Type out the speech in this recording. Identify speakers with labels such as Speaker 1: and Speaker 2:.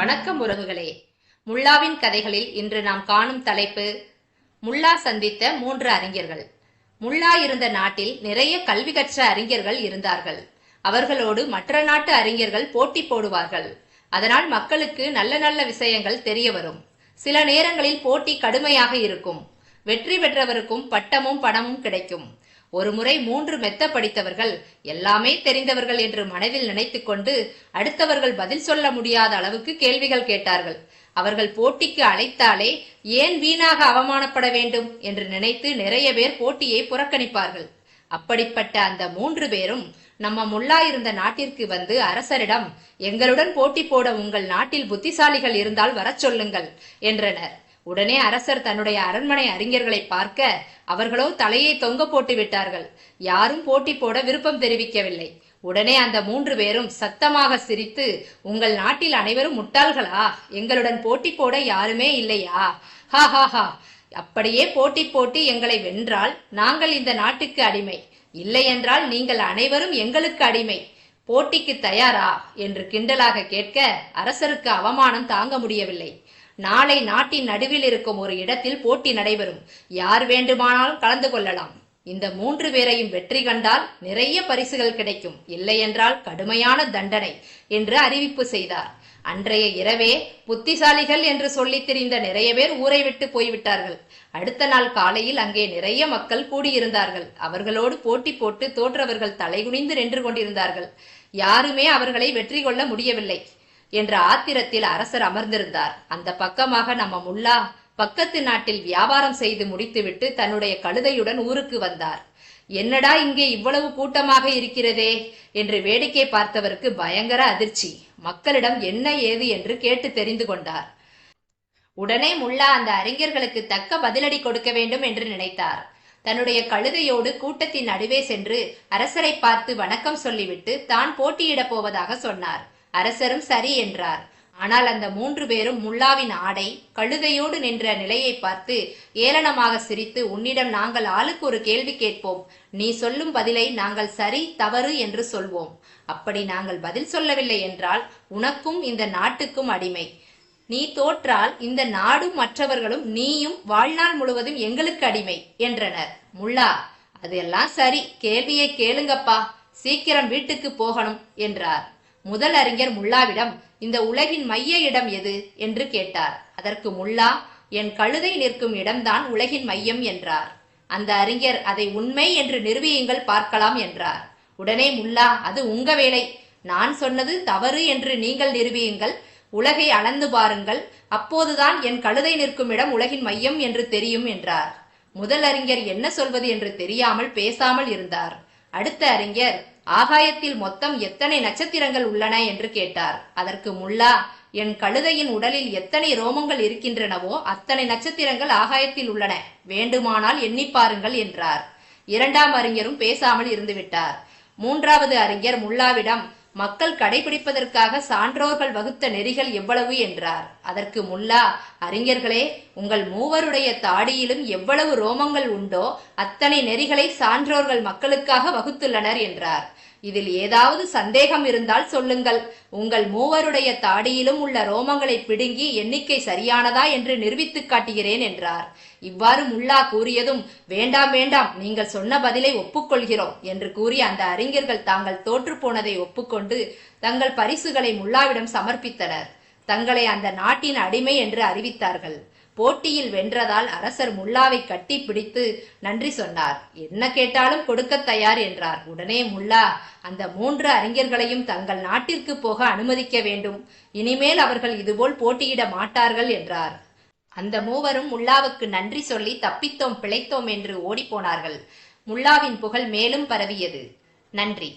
Speaker 1: வணக்கம் உறவுகளே. முல்லாவின் கதைகளில் இன்று நாம் காணும் தலைப்பு முல்லா சந்தித்த மூன்று அறிஞர்கள். முல்லா இருந்த நாட்டில் நிறைய கல்வி கற்ற அறிஞர்கள் இருந்தார்கள். அவர்களோடு மற்ற நாட்டு அறிஞர்கள் போட்டி போடுவார்கள். அதனால் மக்களுக்கு நல்ல நல்ல விஷயங்கள் தெரிய வரும். சில நேரங்களில் போட்டி கடுமையாக இருக்கும். வெற்றி பெற்றவருக்கும் பட்டமும் பணமும் கிடைக்கும். ஒருமுறை மூன்று மெத்த படித்தவர்கள் எல்லாமே தெரிந்தவர்கள் என்று மனதில் நினைத்துக்கொண்டு அடுத்தவர்கள் பதில் சொல்ல முடியாத அளவுக்கு கேள்விகள் கேட்டார்கள். அவர்கள் போட்டிக்கு அழைத்தாலே ஏன் வீணாக அவமானப்பட வேண்டும் என்று நினைத்து நிறைய பேர் போட்டியை புறக்கணிப்பார்கள். அப்படிப்பட்ட அந்த மூன்று பேரும் நம்ம முல்லா இருந்த நாட்டிற்கு வந்து அரசரிடம் எங்களுடன் போட்டி போட உங்கள் நாட்டில் புத்திசாலிகள் இருந்தால் வரச் சொல்லுங்கள் என்றனர். உடனே அரசர் தன்னுடைய அரண்மனை அறிஞர்களை பார்க்க அவர்களோ தலையை தொங்க போட்டு விட்டார்கள். யாரும் போட்டி போட விருப்பம் தெரிவிக்கவில்லை. உடனே அந்த மூன்று பேரும் சத்தமாக சிரித்து உங்கள் நாட்டில் அனைவரும் முட்டாள்களா? எங்களுடன் போட்டி போட யாருமே இல்லையா? ஹா ஹா ஹா. அப்படியே போட்டி போட்டு எங்களை வென்றால் நாங்கள் இந்த நாட்டுக்கு அடிமை. இல்லை என்றால் நீங்கள் அனைவரும் எங்களுக்கு அடிமை. போட்டிக்கு தயாரா? என்று கிண்டலாக கேட்க அரசருக்கு அவமானம் தாங்க முடியவில்லை. நாளை நாட்டின் நடுவில் இருக்கும் ஒரு இடத்தில் போட்டி நடைபெறும். யார் வேண்டுமானாலும் கலந்து கொள்ளலாம். இந்த மூன்று பேரையும் வெற்றி கண்டால் நிறைய பரிசுகள் கிடைக்கும். இல்லை என்றால் கடுமையான தண்டனை என்று அறிவிப்பு செய்தார். அன்றைய இரவே புத்திசாலிகள் என்று சொல்லித் திரிந்த நிறைய பேர் ஊரை விட்டு போய்விட்டார்கள். அடுத்த நாள் காலையில் அங்கே நிறைய மக்கள் கூடியிருந்தார்கள். அவர்களோடு போட்டி போட்டு தோற்றவர்கள் தலைகுனிந்து நின்று கொண்டிருந்தார்கள். யாருமே அவர்களை வெற்றி கொள்ள முடியவில்லை. என்ற ஆத்திரத்தில் அரசர் அமர்ந்திருந்தார். அந்த பக்கமாக நம்ம முல்லா பக்கத்து நாட்டில் வியாபாரம் செய்து முடித்துவிட்டு தன்னுடைய கழுதையுடன் ஊருக்கு வந்தார். என்னடா இங்கே இவ்வளவு கூட்டமாக இருக்கிறதே என்று வேடிக்கை பார்த்தவருக்கு பயங்கர அதிர்ச்சி. மக்களிடம் என்ன ஏது என்று கேட்டு தெரிந்து கொண்டார். உடனே முல்லா அந்த அறிஞர்களுக்கு தக்க பதிலடி கொடுக்க வேண்டும் என்று நினைத்தார். தன்னுடைய கழுதையோடு கூட்டத்தின் நடுவே சென்று அரசரை பார்த்து வணக்கம் சொல்லிவிட்டு தான் போட்டியிடப் போவதாக சொன்னார். அரசரும் சரி என்றார். ஆனால் அந்த மூன்று பேரும் முல்லாவின் ஆடை கழுதையோடு நின்ற நிலையை பார்த்து ஏளனமாக சிரித்து உன்னிடம் நாங்கள் ஆளுக்கு ஒரு கேள்வி கேட்போம். நீ சொல்லும் பதிலை நாங்கள் சரி தவறு என்று சொல்வோம். அப்படி நாங்கள் பதில் சொல்லவில்லை என்றால் உனக்கும் இந்த நாட்டுக்கும் அடிமை. நீ தோற்றால் இந்த நாடும் மற்றவர்களும் நீயும் வாழ்நாள் முழுவதும் எங்களுக்கு அடிமை என்றனர். முல்லா அதெல்லாம் சரி. கேள்வியை கேளுங்கப்பா. சீக்கிரம் வீட்டுக்கு போகணும் என்றார். முதல் அறிஞர் முல்லாவிடம் இந்த உலகின் மைய இடம் எது? என்று கேட்டார். அதற்கு முல்லா என் கழுதை நிற்கும் இடம்தான் உலகின் மையம் என்றார். அந்த அறிஞர் அதை உண்மை என்று நிரூபியுங்கள் பார்க்கலாம் என்றார். உடனே முல்லா அது உங்க வேலை. நான் சொன்னது தவறு என்று நீங்கள் நிரூபியுங்கள். உலகை அளந்து பாருங்கள். அப்போதுதான் என் கழுதை நிற்கும் இடம் உலகின் மையம் என்று தெரியும் என்றார். முதல் அறிஞர் என்ன சொல்வது என்று தெரியாமல் பேசாமல் இருந்தார். அடுத்த அறிஞர் ஆகாயத்தில் மொத்தம் எத்தனை நட்சத்திரங்கள் உள்ளன என்று கேட்டார். அதற்கு முல்லா என் கழுதையின் உடலில் எத்தனை ரோமங்கள் இருக்கின்றனவோ அத்தனை நட்சத்திரங்கள் ஆகாயத்தில் உள்ளன. வேண்டுமானால் எண்ணி பாருங்கள் என்றார். இரண்டாம் அறிஞரும் பேசாமல் இருந்துவிட்டார். மூன்றாவது அறிஞர் முல்லாவிடம் மக்கள் கடைபிடிப்பதற்காக சான்றோர்கள் வகுத்த நெறிகள் எவ்வளவு என்றார். அதற்கு முல்லா அறிஞர்களே உங்கள் மூவருடைய தாடியிலும் எவ்வளவு ரோமங்கள் உண்டோ அத்தனை நெறிகளை சான்றோர்கள் மக்களுக்காக வகுத்துள்ளனர் என்றார். இதில் ஏதாவது சந்தேகம் இருந்தால் சொல்லுங்கள். உங்கள் மூவருடைய தாடியிலும் உள்ள ரோமங்களை பிடுங்கி எண்ணிக்கை சரியானதா என்று நிரூபித்துக் காட்டுகிறேன் என்றார். இவ்வாறு முல்லா கூறியதும் வேண்டாம் வேண்டாம் நீங்கள் சொன்ன பதிலை ஒப்புக்கொள்கிறோம் என்று கூறி அந்த அறிஞர்கள் தாங்கள் தோற்று போனதை ஒப்புக்கொண்டு தங்கள் பரிசுகளை முல்லாவிடம் சமர்ப்பித்தனர். தங்களை அந்த நாட்டின் அடிமை என்று அறிவித்தார்கள். போட்டியில் வென்றதால் அரசர் முல்லாவை கட்டி பிடித்து நன்றி சொன்னார். என்ன கேட்டாலும் கொடுக்க தயார் என்றார். உடனே முல்லா அந்த மூன்று அறிஞர்களையும் தங்கள் நாட்டிற்கு போக அனுமதிக்க வேண்டும். இனிமேல் அவர்கள் இதுபோல் போட்டியிட மாட்டார்கள் என்றார். அந்த மூவரும் முல்லாவுக்கு நன்றி சொல்லி தப்பித்தோம் பிழைத்தோம் என்று ஓடிப்போனார்கள். முல்லாவின் புகழ் மேலும் பரவியது. நன்றி.